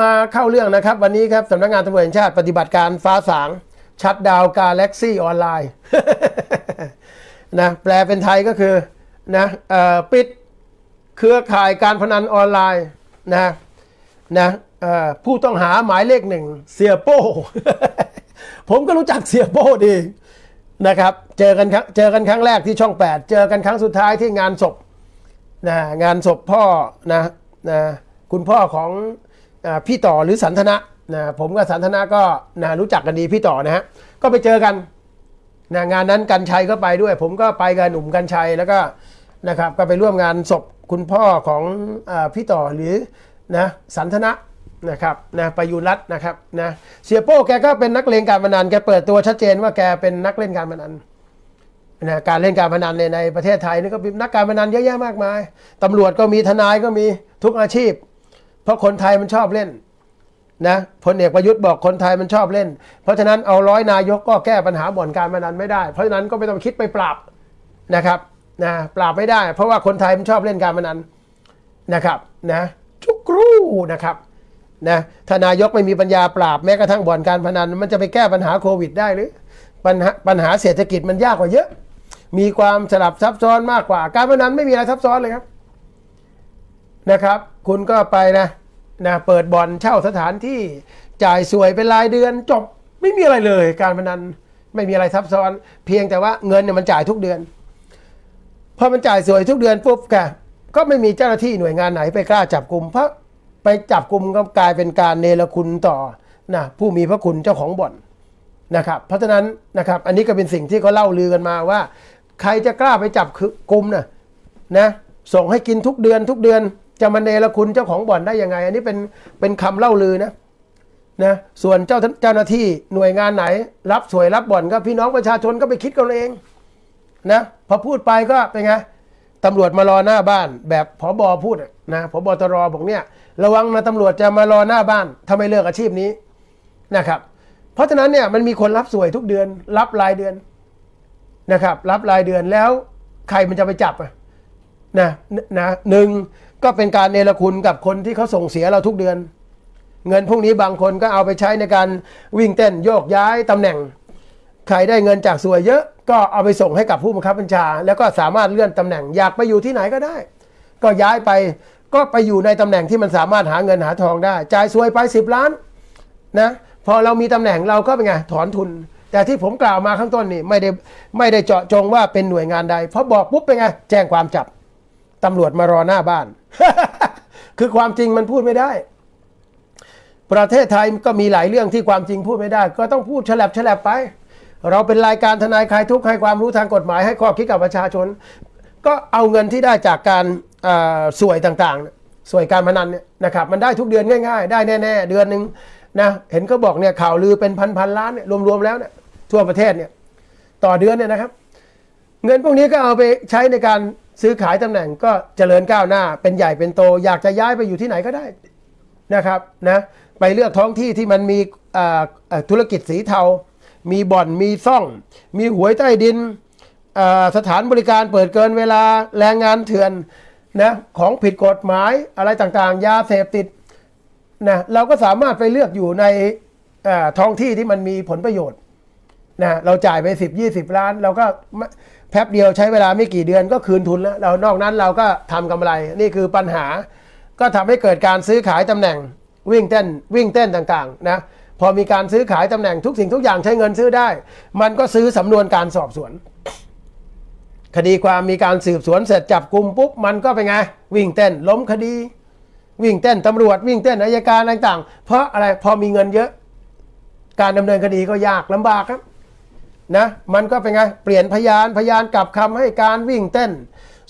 มาเข้าเรื่องนะครับ วันนี้ครับสำนักงานตำรวจแห่งชาติปฏิบัติการฟ้าสาง ชัดดาวกาแล็กซี่ออนไลน์นะแปลเป็นไทยก็คือนะปิดเครือข่ายการพนันออนไลน์นะนะผู้ต้องหาหมายเลขหนึ่งเสียโป้ ผมก็รู้จักเสียโป้ดีนะครับ เจอกันครั้งเจอกันครั้งแรกที่ช่อง 8 เจอกันครั้งสุดท้ายที่งานศพนะงานศพพ่อนะนะคุณพ่อของ พี่ต่อหรือสันทนะนะผมกับสันทนะก็นะรู้จักกันดีพี่ต่อนะฮะก็ไปเจอกันนะงานนั้นกันชัยก็ไปด้วย ผมก็ไปกับหนุ่มกันชัยแล้วก็นะครับก็ไปร่วมงานศพคุณพ่อของอพี่ต่อหรือนะสันทนะนะครับนะประยุรัตนะครับนะเสียโป้แกก็เป็นนักเลงการพนันแกเปิดตัวชัดเจนว่าแกเป็นนักเล่นการพนันนะการเล่นการพนันในในประเทศไทยนี่ก็มีนักการพนันเยอะแยะมากมายตำรวจก็มีทนายก็มีทุกอาชีพ ราะคนไทยมันชอบเล่นนะพลเอกประยุทธ์บอกคนไทยมันชอบเล่น เพราะฉะนั้นเอาร้อยนายกก็แก้ปัญหาบ่อนการพนันไม่ได้ เพราะฉะนั้นก็ไม่ต้องคิดไปปราบนะครับนะปราบไม่ได้ เพราะว่าคนไทยมันชอบเล่นการพนันนะครับนะชุกรูนะครับนะถ้านายกไม่มีปัญญาปราบแม้กระทั่งบ่อนการพนัน มันจะไปแก้ปัญหาโควิดได้หรือปัญหาปัญหาเศรษฐกิจมันยากกว่าเยอะ มีความสลับซับซ้อนมากกว่า การพนันไม่มีอะไรซับซ้อนเลยครับนะครับ คุณก็ไปนะ นะเปิดบ่อนเช่าสถานที่จ่ายสวยเป็นรายเดือนจบไม่มีอะไรเลย การพนันไม่มีอะไรซับซ้อน เพียงแต่ว่าเงินเนี่ยมันจ่ายทุกเดือนพอมันจ่ายสวยทุกเดือนปุ๊บแกก็ไม่มีเจ้าหน้าที่หน่วยงานไหนไปกล้าจับกลุ่มเพราะไปจับกลุ่มก็กลายเป็นการเนรคุณต่อนะผู้มีพระคุณเจ้าของบ่อนนะครับเพราะฉะนั้นนะครับอันนี้ก็เป็นสิ่งที่เขาเล่าลือกันมาว่า ใครจะกล้าไปจับคือกลุ่มนะนะส่งให้กินทุกเดือนทุกเดือน จะมาเนรคุณเจ้าของบ่อนได้ยังไง อันนี้เป็นเป็นคำเล่าลือนะนะส่วนเจ้าเจ้าหน้าที่หน่วยงานไหน รับสวยรับบ่อนก็พี่น้องประชาชนก็ไปคิดกันเองนะพอพูดไปก็เป็นไงตำรวจมารอหน้าบ้าน แบบผบอพูดอะนะผบตรอบอกเนี่ย ระวังนะตำรวจจะมารอหน้าบ้านถ้าไมเลิกอาชีพนี้นะครับ เพราะฉะนั้นเนี่ยมันมีคนรับสวยทุกเดือน รับรายเดือนนะครับ รับรายเดือนแล้วใครมันจะไปจับอะนะนะหนึ่ง ก็เป็นการเนรคุณกับคนที่เขาส่งเสียเราทุกเดือน เงินพวกนี้บางคนก็เอาไปใช้ในการวิ่งเต้นโยกย้ายตำแหน่ง ใครได้เงินจากสวยเยอะ ก็เอาไปส่งให้กับผู้บังคับบัญชา แล้วก็สามารถเลื่อนตำแหน่งอยากไปอยู่ที่ไหนก็ได้ ก็ย้ายไปก็ไปอยู่ในตำแหน่งที่มันสามารถหาเงินหาทองได้ จ่ายสวยไป 10 ล้านนะพอเรามีตำแหน่งเราก็เป็นไงถอนทุน แต่ที่ผมกล่าวมาข้างต้นนี่ไม่ได้ไม่ได้เจาะจงว่าเป็นหน่วยงานใดเพราะบอกปุ๊บเป็นไงแจ้งความจับตำรวจมารอหน้าบ้าน คือความจริงมันพูดไม่ได้ ประเทศไทยก็มีหลายเรื่องที่ความจริงพูดไม่ได้ ก็ต้องพูดฉลับฉลับไป เราเป็นรายการทนายคลายทุกข์ให้ความรู้ทางกฎหมายให้ข้อคิดกับประชาชน ก็เอาเงินที่ได้จากการอ่าสวยต่างๆ สวยการพนันเนี่ยนะครับ มันได้ทุกเดือนง่ายๆ ได้แน่ๆ เดือนหนึ่งนะเห็นเขาบอกเนี่ยข่าวลือเป็นพันๆล้านเนี่ยรวมๆแล้วเนี่ยทั่วประเทศเนี่ยต่อเดือนเนี่ยนะครับ เงินพวกนี้ก็เอาไปใช้ในการ ซื้อขายตำแหน่งก็เจริญก้าวหน้า เป็นใหญ่เป็นโต อยากจะย้ายไปอยู่ที่ไหนก็ได้นะครับนะไปเลือกท้องที่ที่มันมีธุรกิจสีเทา มีบ่อนมีซ่อง มีหวยใต้ดินสถานบริการเปิดเกินเวลาแรงงานเถื่อนนะของผิดกฎหมายอะไรต่างๆ ยาเสพติดนะเราก็สามารถไปเลือกอยู่ในท้องที่ที่มันมีผลประโยชน์นะเราจ่ายไป 10 20 ล้าน เราก็ แป๊บเดียวใช้เวลาไม่กี่เดือนก็คืนทุนแล้วเรานอกนั้นเราก็ทำกำไรนี่คือปัญหา ก็ทำให้เกิดการซื้อขายตำแหน่งวิ่งเต้นวิ่งเต้นต่างๆนะพอมีการซื้อขายตำแหน่งทุกสิ่งทุกอย่างใช้เงินซื้อได้ มันก็ซื้อสำนวนการสอบสวน คดีความมีการสืบสวนเสร็จจับกลุ่มปุ๊บมันก็เป็นไง วิ่งเต้นล้มคดี วิ่งเต้นตำรวจวิ่งเต้นอายการต่างๆ เพราะอะไรพอมีเงินเยอะ การดำเนินคดีก็ยากลำบากครับ นะมันก็เป็นไง เปลี่ยนพยานพยานกลับคำให้การวิ่งเต้น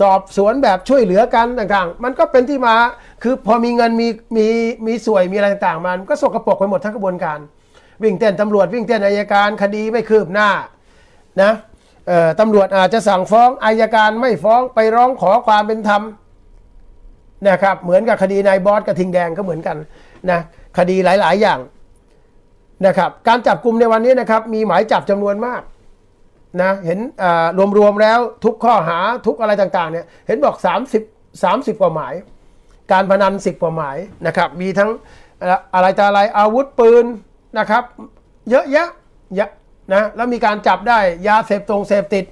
สอบสวนแบบช่วยเหลือกันต่างๆ มันก็เป็นที่มาคือพอมีเงินมีมีมีสวยมีอะไรต่างๆมันก็สกปรกไปหมดทั้งกระบวนการ วิ่งเต้นตำรวจวิ่งเต้นอายการคดีไม่คืบหน้านะเออตำรวจอาจจะสั่งฟ้องอายการไม่ฟ้องไปร้องขอความเป็นธรรมนะครับเหมือนกับคดีนายบอสกระทิงแดงก็เหมือนกันนะคดีหลาย ๆ อย่าง นะครับการจับกลุ่มในวันนี้นะครับมีหมายจับจำนวนมากนะเห็นรวมๆแล้วทุกข้อหาทุกอะไรต่างๆเนี่ยเห็นบอก 30 30 กว่าหมาย การพนัน 10 กว่าหมายนะครับมีทั้งอะไรต่ออะไรอาวุธปืนนะครับเยอะแยะเยอะนะแล้วมีการจับได้ยาเสพตรงเสพติด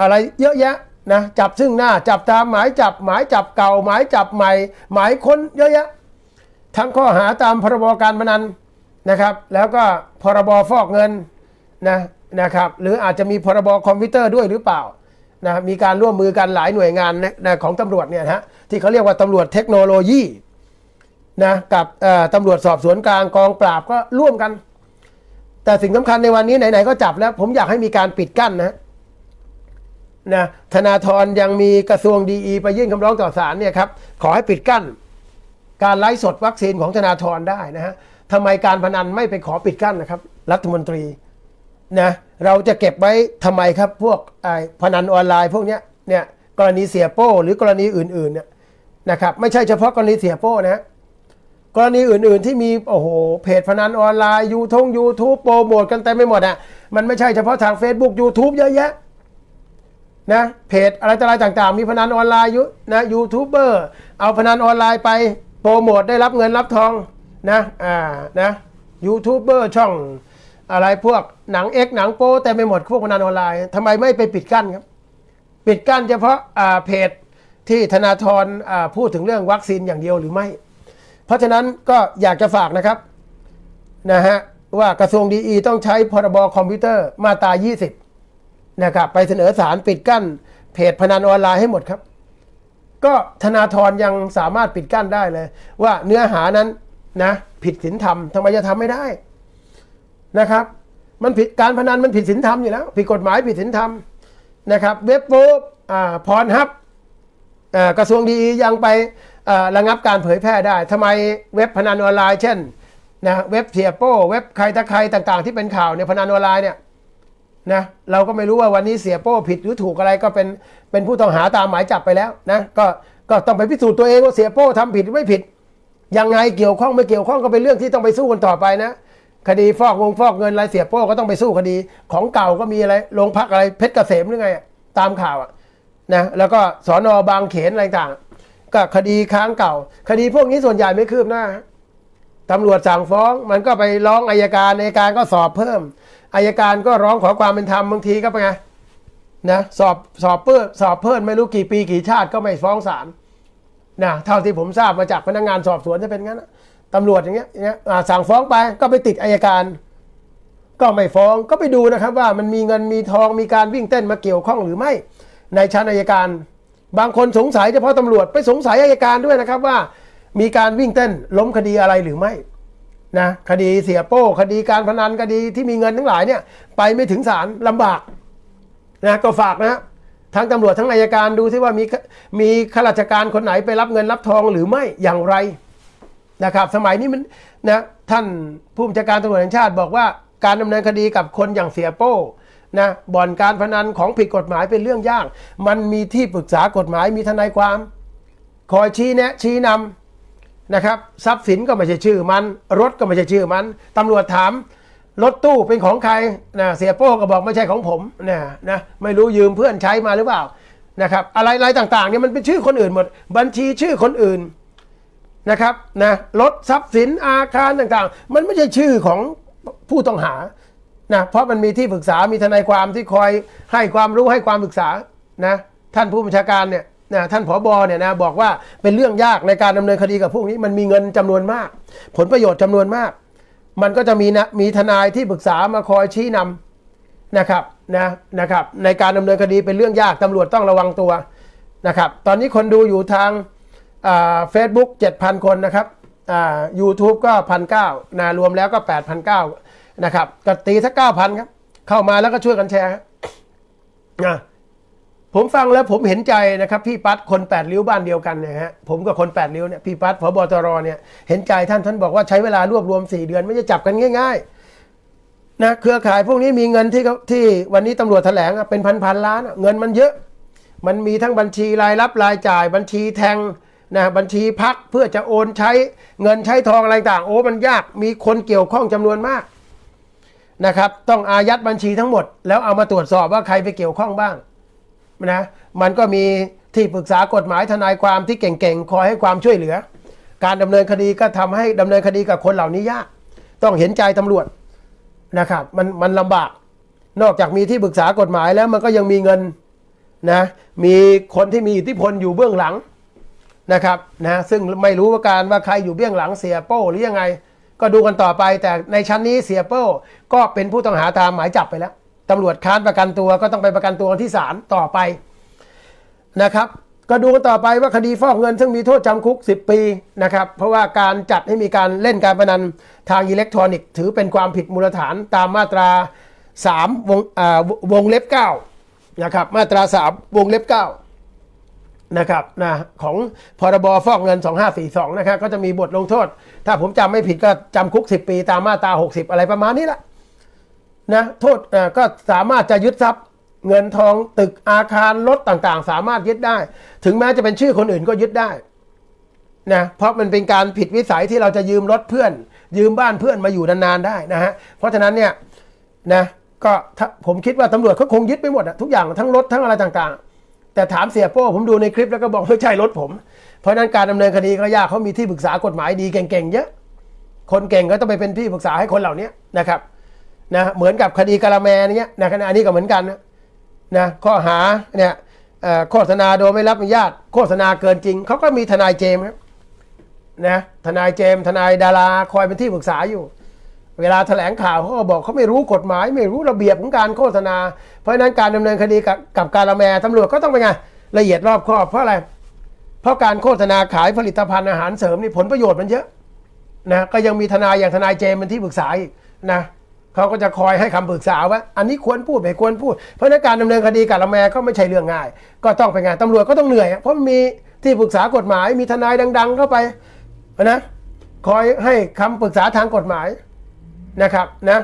อะไรเยอะแยะนะจับซึ่งหน้าจับตามหมายจับหมายจับเก่าหมายจับใหม่ หมายค้นเยอะแยะทั้งข้อหาตามพรบการพนัน นะครับ แล้วก็พรบฟอกเงินนะนะครับ หรืออาจจะมีพรบคอมพิวเตอร์ด้วยหรือเปล่านะมีการร่วมมือกันหลายหน่วยงานนะนของตำรวจเนี่ยฮะที่เขาเรียกว่าตำรวจเทคโนโลยีนะกับตำรวจสอบสวนกลางกองปราบก็ร่วมกัน แต่สิ่งสำคัญในวันนี้ไหนๆก็จับแล้ว ผมอยากให้มีการปิดกั้นนะนะธนาธรยังมีกระทรวงดีไปยื่นคำร้องต่อศาลเนี่ยครับขอให้ปิดกั้น การไลฟ์สดวัคซีนของธนาธรได้นะฮะ ทำไมการพนันไม่ไปขอปิดกั้นนะครับ รัฐมนตรีนะเราจะเก็บไว้ทำไมครับพวกไอ้พนันออนไลน์พวกเนี้ยเนี่ยกรณีเสียโป้หรือกรณีอื่นๆเนี่ยนะครับไม่ใช่เฉพาะกรณีเสียโป้นะกรณีอื่นๆที่มีโอ้โหเพจพนันออนไลน์ยูทงยูทูบโปรโมทกันเต็มไปหมดอะมันไม่ใช่เฉพาะทาง Facebook YouTube เยอะแยะนะเพจอะไรต่ออะไรต่างๆ มีพนันออนไลน์อยุนะยูทูบเบอร์เอาพนันออนไลน์ไปโปรโมทได้รับเงินรับทอง นะอ่านะยูทูบเบอร์ช่องอะไรพวกหนังเอ็กหนังโป้แต่ไม่หมดพวกพนันออนไลน์ทำไมไม่ไปปิดกั้นครับ ปิดกั้นเฉพาะอ่าเพจที่ธนาธรอ่าพูดถึงเรื่องวัคซีนอย่างเดียวหรือไม่ เพราะฉะนั้นก็อยากจะฝากนะครับนะฮะว่ากระทรวงดีต้องใช้พรบคอมพิวเตอร์มาตรา 20 นะครับ ไปเสนอสารปิดกั้น เพจพนันออนไลน์ให้หมดครับ ก็ธนาธรยังสามารถปิดกั้นได้เลย ว่าเนื้อหานั้น นะผิดศีลธรรมทำไมจะทำไม่ได้นะครับ มันผิดการพนันมันผิดศีลธรรมอยู่แล้ว ผิดกฎหมายผิดศีลธรรมนะครับ เว็บโป๊อ่าพรฮับกระทรวงดียังไประงับการเผยแพร่ได้ทำไมเว็บพนันออนไลน์เช่นนะเว็บเทียโป้เว็บใครตะใครต่างๆ ที่เป็นข่าวในยพนันออนไลน์เนี่ยนะเราก็ไม่รู้ว่าวันนี้เสียโป้ผิดหรือถูกอะไรก็เป็นเป็นผู้ต้องหาตามหมายจับไปแล้วนะก็ก็ต้องไปพิสูจน์ตัวเองว่าเสียโป้ทำผิดหรือไม่ผิด ยังไงเกี่ยวข้องไม่เกี่ยวข้องก็เป็นเรื่องที่ต้องไปสู้กันต่อไปนะ คดีฟอกวงฟอกเงินอะไรเสียโป้ก็ต้องไปสู้คดี ของเก่าก็มีอะไรโรงพักอะไรเพชรเกษมหรือไงตามข่าวอะนะแล้วก็สอนอบางเขนอะไรต่างก็คดีค้างเก่า คดีพวกนี้ส่วนใหญ่ไม่คืบหน้าตำรวจสั่งฟ้องมันก็ไปร้องอายการอายการก็สอบเพิ่มอายการก็ร้องขอความเป็นธรรมบางทีก็เป็นไงนะสอบสอบเพิ่มสอบเพิ่มไม่รู้กี่ปีกี่ชาติก็ไม่ฟ้องศาล นะเท่าที่ผมทราบมาจากพนักงานสอบสวนจะเป็นงั้นตำรวจอย่างเงี้ยอย่างเงี้ยอ่าสั่งฟ้องไปก็ไปติดอายการ ก็ไม่ฟ้องก็ไปดูนะครับว่ามันมีเงินมีทองมีการวิ่งเต้นมาเกี่ยวข้องหรือไม่ ในชั้นอายการ บางคนสงสัยเฉพาะตำรวจไปสงสัยอายการด้วยนะครับว่า มีการวิ่งเต้นล้มคดีอะไรหรือไม่นะคดีเสียโป้คดีการพนันคดีที่มีเงินทั้งหลายเนี่ยไปไม่ถึงศาลลำบากนะก็ฝากนะ ทั้งตำรวจทั้งอายการดูที่ว่ามีมีข้าราชการคนไหนไปรับเงินรับทองหรือไม่อย่างไรนะครับ สมัยนี้มันนะท่านผู้บัญชาการตำรวจแห่งชาติบอกว่าการดำเนินคดีกับคนอย่างเสียโป้นะบ่อนการพนันของผิดกฎหมายเป็นเรื่องยาก มันมีที่ปรึกษากฎหมายมีทนายความ คอยชี้แนะชี้นำนะครับ ทรัพย์สินก็ไม่ใช่ชื่อมัน รถก็ไม่ใช่ชื่อมันตำรวจถาม รถตู้เป็นของใครนะเสียโป้ก็บอกไม่ใช่ของผมนะนะไม่รู้ยืมเพื่อนใช้มาหรือเปล่านะครับ อะไรอะไรต่างๆเนี่ยมันเป็นชื่อคนอื่นหมด บัญชีชื่อคนอื่นนะครับนะรถทรัพย์สินอาคารต่างๆ มันไม่ใช่ชื่อของผู้ต้องหานะเพราะมันมีที่ปรึกษามีทนายความที่คอยให้ความรู้ให้ความปรึกษานะท่านผู้บัญชาการเนี่ยนะท่านผอบอเนี่ยนะบอกว่าเป็นเรื่องยากในการดำเนินคดีกับพวกนี้มันมีเงินจำนวนมาก ผลประโยชน์จำนวนมาก มันก็จะมีนะมีทนายที่ปรึกษามาคอยชี้นำนะครับนะนะครับ ในการดำเนินคดีเป็นเรื่องยากตำรวจต้องระวังตัวนะครับ ตอนนี้คนดูอยู่ทางเฟซบุ๊กเจ็ดพันคนนะครับยูทูบก็พันเก้านะรวมแล้วก็แปดพันเก้านะครับกตีสักเก้าพันครับ เข้ามาแล้วก็ช่วยกันแชร์ครับนะ ผมฟังแล้วผมเห็นใจนะครับพี่ปัดคนแปดริ้วบ้านเดียวกันเนี่ยฮะผมกับคนแปดริ้วเนี่ยพี่ปัดพบตรเนี่ยเห็นใจท่านท่านบอกว่าใช้เวลารวบรวมสี่เดือนไม่จะจับกันง่ายๆนะเครือข่ายพวกนี้มีเงินที่เขาที่วันนี้ตำรวจแถลงอะเป็นพันพันล้านเงินมันเยอะ มันมีทั้งบัญชีรายรับรายจ่ายบัญชีแทงนะบัญชีพักเพื่อจะโอนใช้เงินใช้ทองอะไรต่างโอ้มันยากมีคนเกี่ยวข้องจำนวนมากนะครับต้องอายัดบัญชีทั้งหมด แล้วเอามาตรวจสอบว่าใครไปเกี่ยวข้องบ้าง นะมันก็มีที่ปรึกษากฎหมายทนายความที่เก่งๆ คอยให้ความช่วยเหลือ การดำเนินคดีก็ทำให้ดำเนินคดีกับคนเหล่านี้ยาก ต้องเห็นใจตำรวจนะครับมันมันลำบาก นอกจากมีที่ปรึกษากฎหมายแล้วมันก็ยังมีเงินนะมีคนที่มีอิทธิพลอยู่เบื้องหลังนะครับนะซึ่งไม่รู้ว่าการว่าใครอยู่เบื้องหลังเสียโป้หรือยังไง ก็ดูกันต่อไปแต่ในชั้นนี้เสียโป้ก็เป็นผู้ต้องหาตามหมายจับไปแล้ว ตำรวจค้านประกันตัวก็ต้องไปประกันตัวที่ศาลต่อไปนะครับ ก็ดูกันต่อไปว่าคดีฟอกเงิน ซึ่งมีโทษจำคุก 10 ปีนะครับ เพราะว่าการจัดให้มีการเล่นการพนันทางอิเล็กทรอนิกส์ ถือเป็นความผิดมูลฐานตามมาตรา 3 วงอ่าวงเล็บ9นะครับมาตรา 3 วงเล็บ9นะครับนะของพรบฟอกเงิน 2542นะครับก็จะมีบทลงโทษ ถ้าผมจำไม่ผิดก็จำคุก 10 ปี ตามมาตรา 60 อะไรประมาณนี้แหละ นะโทษก็สามารถจะยึดทรัพย์เงินทองตึกอาคารรถต่างๆ สามารถยึดได้ ถึงแม้จะเป็นชื่อคนอื่นก็ยึดได้นะเพราะมันเป็นการผิดวิสัยที่เราจะยืมรถเพื่อน ยืมบ้านเพื่อนมาอยู่นานๆได้นะฮะเพราะฉะนั้นเนี่ยนะก็ผมคิดว่าตำรวจเขาคงยึดไปหมดอะทุกอย่างทั้งรถทั้งอะไรต่างๆ แต่ถามเสียโป้ผมดูในคลิปแล้วก็บอกไม่ใช่รถผม เพราะฉะนั้นการดำเนินคดีก็ยากเขามีที่ปรึกษากฎหมายดีเก่งๆเยอะ คนเก่งก็ต้องไปเป็นที่ปรึกษาให้คนเหล่านี้นะครับ นะเหมือนกับคดีกาละแมเนี้ยนะขณะนี้ก็เหมือนกันนะข้อหาเนี่ยโฆษณาโดยไม่รับอนุญาต โฆษณาเกินจริง เขาก็มีทนายเจมส์ครับนะทนายเจมส์ทนายดาราคอยเป็นที่ปรึกษาอยู่ เวลาแถลงข่าวเขาก็บอกเขาไม่รู้กฎหมาย ไม่รู้ระเบียบของการโฆษณา เพราะฉะนั้นการดำเนินคดีกับกับการละแมตำรวจก็ต้องเป็นไงละเอียดรอบคอบเพราะอะไร เพราะการโฆษณาขายผลิตภัณฑ์อาหารเสริมนี่ผลประโยชน์มันเยอะนะก็ยังมีทนายอย่างทนายเจมส์เป็นที่ปรึกษาอีกนะ เขาก็จะคอยให้คำปรึกษาว่า อันนี้ควรพูดไม่ควรพูด เพราะในั้นการดำเนินคดีกับละแมก็ไม่ใช่เรื่องง่าย ก็ต้องไปงานไงตำรวจก็ต้องเหนื่อย เพราะมันมีที่ปรึกษากฎหมาย มีทนายดัง ๆ เข้าไปนะคอยให้คำปรึกษาทางกฎหมายนะครับนะ